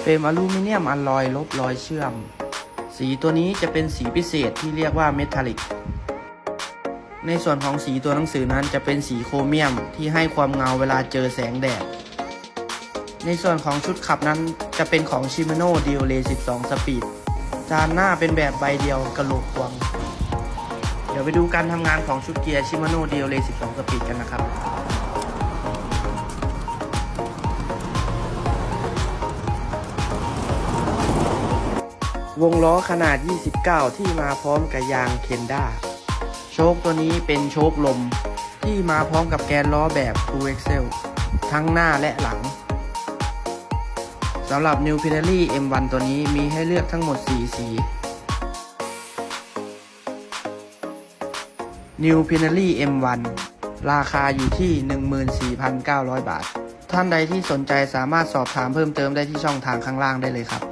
เฟรมอลูมิเนียมอลลอยลบรอยเชื่อม สีตัวนี้จะเป็นสีพิเศษที่เรียกว่าเมทัลลิก ในส่วนของสีตัวหนังสือนั้นจะเป็นสีโครเมียมที่ให้ความเงาเวลาเจอแสงแดด ในส่วนของชุดขับนั้นจะเป็นของ Shimano d i o l e 12 Speed จานหน้าเป็นแบบใบเดียวกระโหลกควง เดี๋ยวไปดูการทำงานของชุดเกียร์ Shimano d i o l e 12 Speed กันนะครับ วงล้อขนาด 29 ที่มาพร้อมกับยางเคนด้าโชคตัวนี้เป็นโชคลม ที่มาพร้อมกับแกนล้อแบบ True Excel ทั้งหน้าและหลังสำหรับ New Pinelli M1 ตัวนี้มีให้เลือกทั้งหมด 4 สี New Pinelli M1 ราคาอยู่ที่ 14,900 บาท ท่านใดที่สนใจสามารถสอบถามเพิ่มเติมได้ที่ช่องทางข้างล่างได้เลยครับ